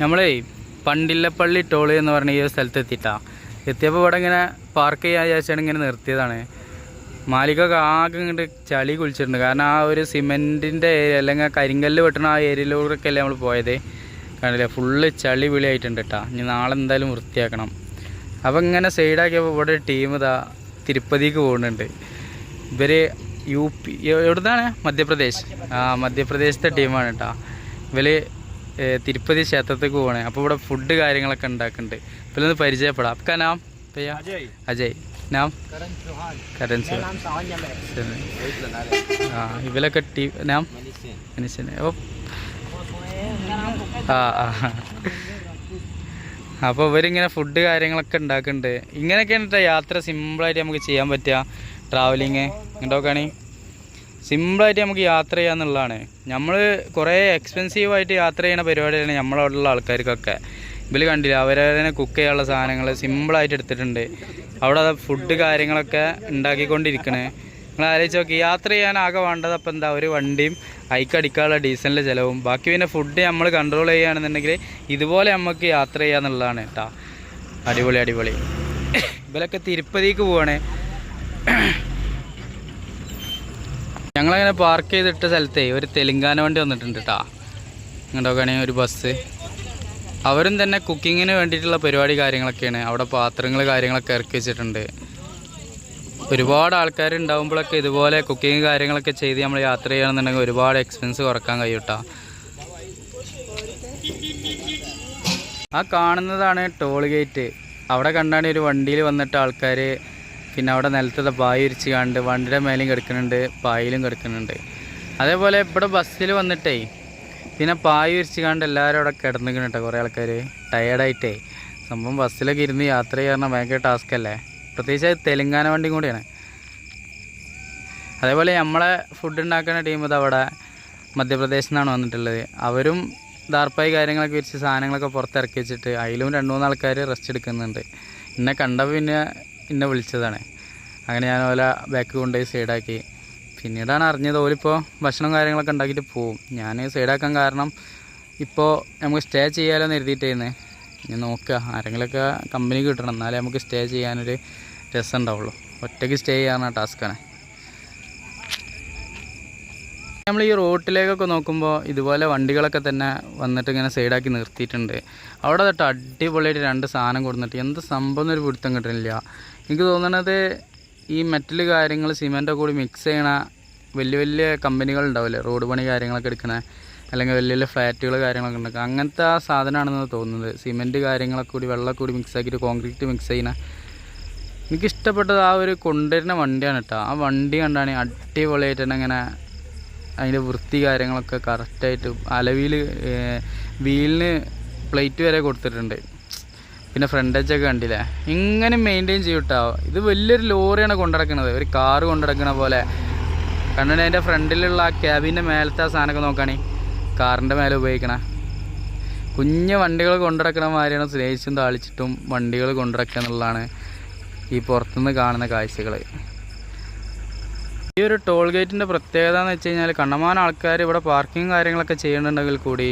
നമ്മളേ പണ്ടില്ലപ്പള്ളി ടോൾ എന്ന് പറഞ്ഞ ഈ ഒരു സ്ഥലത്ത് എത്തിയിട്ടാണ് എത്തിയപ്പോൾ ഇവിടെ ഇങ്ങനെ പാർക്ക് ചെയ്യാൻ വിചാരിച്ചാണ് ഇങ്ങനെ നിർത്തിയതാണ്. മാലിക്കൊക്കെ ആകെ ഇങ്ങോട്ട് ചളി കുളിച്ചിട്ടുണ്ട്. കാരണം ആ ഒരു സിമെന്റിന്റെ ഏരിയ അല്ലെങ്കിൽ കരിങ്കല്ല് വെട്ടണ ആ ഏരിയയിലൂടെയൊക്കെ അല്ലേ നമ്മൾ പോയത്. കണ്ടില്ലേ? ഫുള്ള് ചളി വിളിയായിട്ടുണ്ട് കേട്ടോ ഇനി നാളെ എന്തായാലും വൃത്തിയാക്കണം. അപ്പോൾ ഇങ്ങനെ സൈഡാക്കിയപ്പോൾ ഇവിടെ ടീം ഇതാ തിരുപ്പതിക്ക് പോകുന്നുണ്ട്. ഇവർ യു പി എവിടുന്നാണ്? മധ്യപ്രദേശ്. ആ മധ്യപ്രദേശത്തെ ടീമാണ് കേട്ടോ ഇവർ തിരുപ്പതി ക്ഷേത്രത്തേക്ക് പോകണേ അപ്പോൾ ഇവിടെ ഫുഡ് കാര്യങ്ങളൊക്കെ ഉണ്ടാക്കുന്നുണ്ട്. അപ്പോൾ ഒന്ന് പരിചയപ്പെടാം. അപ്പ നാം? അജയ്. നാം? കരൺ ആ ഇവരൊക്കെ നാം? മനുഷ്യൻ. ഓ അപ്പോൾ ഇവരിങ്ങനെ ഫുഡ് കാര്യങ്ങളൊക്കെ ഉണ്ടാക്കുന്നുണ്ട്. ഇങ്ങനെയൊക്കെയാണ് യാത്ര സിമ്പിളായിട്ട് നമുക്ക് ചെയ്യാൻ പറ്റുക. ട്രാവലിങ് ഉണ്ടാക്കുകയാണെങ്കിൽ സിമ്പിളായിട്ട് നമുക്ക് യാത്ര ചെയ്യാന്നുള്ളതാണ്. നമ്മൾ കുറേ എക്സ്പെൻസീവായിട്ട് യാത്ര ചെയ്യുന്ന പരിപാടിയാണ് നമ്മളവിടെയുള്ള ആൾക്കാർക്കൊക്കെ. ഇവർ കണ്ടില്ല? അവരെ കുക്ക് ചെയ്യാനുള്ള സാധനങ്ങൾ സിമ്പിളായിട്ട് എടുത്തിട്ടുണ്ട്. അവിടെ ഫുഡ് കാര്യങ്ങളൊക്കെ ഉണ്ടാക്കിക്കൊണ്ടിരിക്കണേ. നിങ്ങൾ ആലോചിച്ച് നോക്കി യാത്ര ചെയ്യാൻ ആകെ വേണ്ടത് അപ്പം എന്താ? ഒരു വണ്ടിയും അടിക്കാനുള്ള ഡീസലിന്റെ ചിലവും. ബാക്കി പിന്നെ ഫുഡ് നമ്മൾ കൺട്രോൾ ചെയ്യുകയാണെന്നുണ്ടെങ്കിൽ ഇതുപോലെ നമുക്ക് യാത്ര ചെയ്യാന്നുള്ളതാണ് കേട്ടോ അടിപൊളി അടിപൊളി. ഇവരൊക്കെ തിരുപ്പതിക്ക് പോവാണ്. ഞങ്ങളങ്ങനെ പാർക്ക് ചെയ്തിട്ട സ്ഥലത്തേ ഒരു തെലുങ്കാന വണ്ടി വന്നിട്ടുണ്ട് കേട്ടോ ഇങ്ങോട്ടൊക്കെയാണെങ്കിൽ ഒരു ബസ് അവരും തന്നെ കുക്കിങ്ങിന് വേണ്ടിയിട്ടുള്ള പരിപാടി കാര്യങ്ങളൊക്കെയാണ്. അവിടെ പാത്രങ്ങൾ കാര്യങ്ങളൊക്കെ ഇറക്കി വെച്ചിട്ടുണ്ട്. ഒരുപാട് ആൾക്കാർ ഉണ്ടാകുമ്പോഴൊക്കെ ഇതുപോലെ കുക്കിങ് കാര്യങ്ങളൊക്കെ ചെയ്ത് നമ്മൾ യാത്ര ചെയ്യണമെന്നുണ്ടെങ്കിൽ ഒരുപാട് എക്സ്പെൻസ് കുറയ്ക്കാൻ കഴിയും കേട്ടോ ആ കാണുന്നതാണ് ടോൾ ഗേറ്റ് അവിടെ കണ്ടാണ് ഒരു വണ്ടിയിൽ വന്നിട്ട് ആൾക്കാർ പിന്നെ അവിടെ നിലത്തത് പായ വിരിച്ച് കണ്ട് വണ്ടിയുടെ മേലെയും കിടക്കുന്നുണ്ട് പായയിലും കിടക്കുന്നുണ്ട്. അതേപോലെ ഇവിടെ ബസ്സിൽ വന്നിട്ടേ പിന്നെ പായ വിരിച്ച് കണ്ട് എല്ലാവരും അവിടെ കിടന്നിക്കണം കേട്ടോ കുറേ ആൾക്കാർ ടയേർഡായിട്ടേ സംഭവം ബസ്സിലൊക്കെ ഇരുന്ന് യാത്ര ചെയ്യാൻ ഭയങ്കര ടാസ്ക് അല്ലേ? പ്രത്യേകിച്ച് അത് തെലുങ്കാന വണ്ടിയും കൂടിയാണ്. അതേപോലെ നമ്മളെ ഫുഡ് ഉണ്ടാക്കുന്ന ടീം ഇത് അവിടെ മധ്യപ്രദേശിൽ നിന്നാണ് വന്നിട്ടുള്ളത്. അവരും ദാർപ്പായി കാര്യങ്ങളൊക്കെ വിരിച്ച് സാധനങ്ങളൊക്കെ പുറത്തിറക്കി വെച്ചിട്ട് അതിലും രണ്ട് മൂന്ന് ആൾക്കാർ റെസ്റ്റ് എടുക്കുന്നുണ്ട്. എന്നെ കണ്ടപ്പോൾ പിന്നെ എന്നെ വിളിച്ചതാണ്. അങ്ങനെ ഞാൻ ഓല ബാക്ക് കൊണ്ടുപോയി സൈഡാക്കി പിന്നീടാണ് അറിഞ്ഞത് ഓലിപ്പോൾ ഭക്ഷണം കാര്യങ്ങളൊക്കെ ഉണ്ടാക്കിയിട്ട് പോവും. ഞാൻ സൈഡാക്കാൻ കാരണം ഇപ്പോൾ നമുക്ക് സ്റ്റേ ചെയ്യാലോ എന്ന് എഴുതിയിട്ടേന്ന്. ഇനി നോക്കുക ആരെങ്കിലുമൊക്കെ കമ്പനി കിട്ടണം. എന്നാലേ നമുക്ക് സ്റ്റേ ചെയ്യാനൊരു രസം ഉണ്ടാവുള്ളൂ. ഒറ്റയ്ക്ക് സ്റ്റേ ചെയ്യാനാണ് ടാസ്ക്കാണ് നമ്മൾ ഈ റോട്ടിലേക്കൊക്കെ നോക്കുമ്പോൾ ഇതുപോലെ വണ്ടികളൊക്കെ തന്നെ വന്നിട്ട് ഇങ്ങനെ സൈഡാക്കി നിർത്തിയിട്ടുണ്ട്. അവിടെ തൊട്ട് അടിപൊളിയായിട്ട് രണ്ട് സാധനം കൊടുത്തിട്ട് എന്ത് സംഭവം എന്നൊരു പിടുത്തം കിട്ടുന്നില്ല എനിക്ക് തോന്നണത് ഈ മെറ്റൽ കാര്യങ്ങൾ സിമെന്റൊക്കെ കൂടി മിക്സ് ചെയ്യണ വലിയ വലിയ കമ്പനികൾ ഉണ്ടാവില്ലേ? റോഡ് പണി കാര്യങ്ങളൊക്കെ എടുക്കണ അല്ലെങ്കിൽ വലിയ വലിയ ഫ്ലാറ്റുകൾ കാര്യങ്ങളൊക്കെ ഉണ്ടാക്കുക. അങ്ങനത്തെ ആ സാധനമാണെന്ന് തോന്നുന്നത്. സിമെന്റ് കാര്യങ്ങളൊക്കെ കൂടി വെള്ളം കൂടി മിക്സ് ആക്കിയിട്ട് കോൺക്രീറ്റ് മിക്സ് ചെയ്യണ. എനിക്കിഷ്ടപ്പെട്ടത് ആ ഒരു കൊണ്ടുവരുന്ന വണ്ടിയാണ് കേട്ടോ. ആ വണ്ടി കണ്ടാണ് അടിപൊളിയായിട്ട് തന്നെ ഇങ്ങനെ അതിന്റെ വൃത്തി കാര്യങ്ങളൊക്കെ കറക്റ്റായിട്ട് അലവിയിൽ വീലിന് പ്ലേറ്റ് വരെ കൊടുത്തിട്ടുണ്ട്. പിന്നെ ഫ്രണ്ട് ഒക്കെ കണ്ടില്ലേ? ഇങ്ങനെ മെയിന്റെയിൻ ചെയ്യും കേട്ടോ ഇത് വലിയൊരു ലോറിയാണ് കൊണ്ടുനടക്കുന്നത് ഒരു കാർ കൊണ്ടിടക്കണ പോലെ. കണ്ടിട്ട് അതിന്റെ ഫ്രണ്ടിലുള്ള ആ ക്യാബിന്റെ മേലത്തെ ആ സാധനമൊക്കെ നോക്കുകയാണെങ്കിൽ കാറിന്റെ മേലെ ഉപയോഗിക്കണ. കുഞ്ഞു വണ്ടികൾ കൊണ്ടിടക്കണ മാതിരിയാണ് സ്നേഹിച്ചും താളിച്ചിട്ടും വണ്ടികൾ കൊണ്ടുനടക്കുക എന്നുള്ളതാണ് ഈ പുറത്തുനിന്ന് കാണുന്ന കാഴ്ചകൾ ഈ ഒരു ടോൾ ഗേറ്റിന്റെ പ്രത്യേകത എന്ന് വെച്ച് കഴിഞ്ഞാൽ കണ്ണമാന ആൾക്കാർ ഇവിടെ പാർക്കിംഗ് കാര്യങ്ങളൊക്കെ ചെയ്യുന്നുണ്ടെങ്കിൽ കൂടി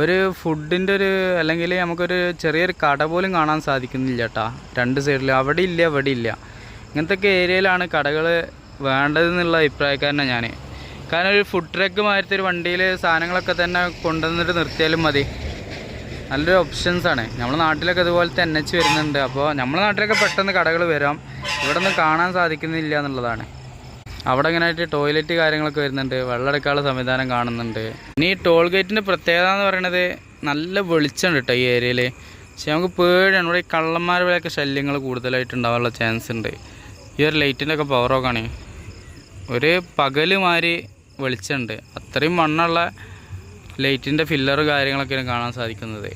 ഒരു ഫുഡിന്റെ ഒരു അല്ലെങ്കിൽ നമുക്കൊരു ചെറിയൊരു കട പോലും കാണാൻ സാധിക്കുന്നില്ല കേട്ടാ രണ്ട് സൈഡിൽ അവിടെ ഇല്ല അവിടെ ഇല്ല. ഇങ്ങനത്തെ ഏരിയയിലാണ് കടകൾ വേണ്ടതെന്നുള്ള അഭിപ്രായക്കാരനാണ് ഞാൻ കാരണം ഒരു ഫുഡ് ട്രക്ക് മാറ്റി ഒരു വണ്ടിയിൽ സാധനങ്ങളൊക്കെ തന്നെ കൊണ്ടുവന്നിട്ട് നിർത്തിയാലും മതി. നല്ലൊരു ഓപ്ഷൻസാണ് നമ്മുടെ നാട്ടിലൊക്കെ അതുപോലെ എൻ എച്ച് വരുന്നുണ്ട്. അപ്പോൾ നമ്മുടെ നാട്ടിലൊക്കെ പെട്ടെന്ന് കടകൾ വരാം. ഇവിടെ കാണാൻ സാധിക്കുന്നില്ല എന്നുള്ളതാണ്. അവിടെ ഇങ്ങനെ ആയിട്ട് ടോയ്ലറ്റ് കാര്യങ്ങളൊക്കെ വരുന്നുണ്ട്. വെള്ളം എടുക്കാനുള്ള സംവിധാനം കാണുന്നുണ്ട്. ഇനി ഈ ടോൾ ഗേറ്റിന്റെ പ്രത്യേകത എന്ന് പറയുന്നത് നല്ല വെളിച്ചമുണ്ട് കേട്ടോ ഈ ഏരിയയിൽ പക്ഷെ നമുക്ക് പേടിയാണ്. ഇവിടെ ഈ കള്ളന്മാരുടെയൊക്കെ ശല്യങ്ങൾ കൂടുതലായിട്ട് ഉണ്ടാവാനുള്ള ചാൻസ് ഉണ്ട്. ഈ ഒരു ലൈറ്റിന്റെ ഒക്കെ പവറൊക്കെ ആണ്. ഒരു പകൽ മാതിരി വെളിച്ചമുണ്ട്. അത്രയും മണ്ണുള്ള ലൈറ്റിന്റെ ഫില്ലർ കാര്യങ്ങളൊക്കെയാണ് കാണാൻ സാധിക്കുന്നത്.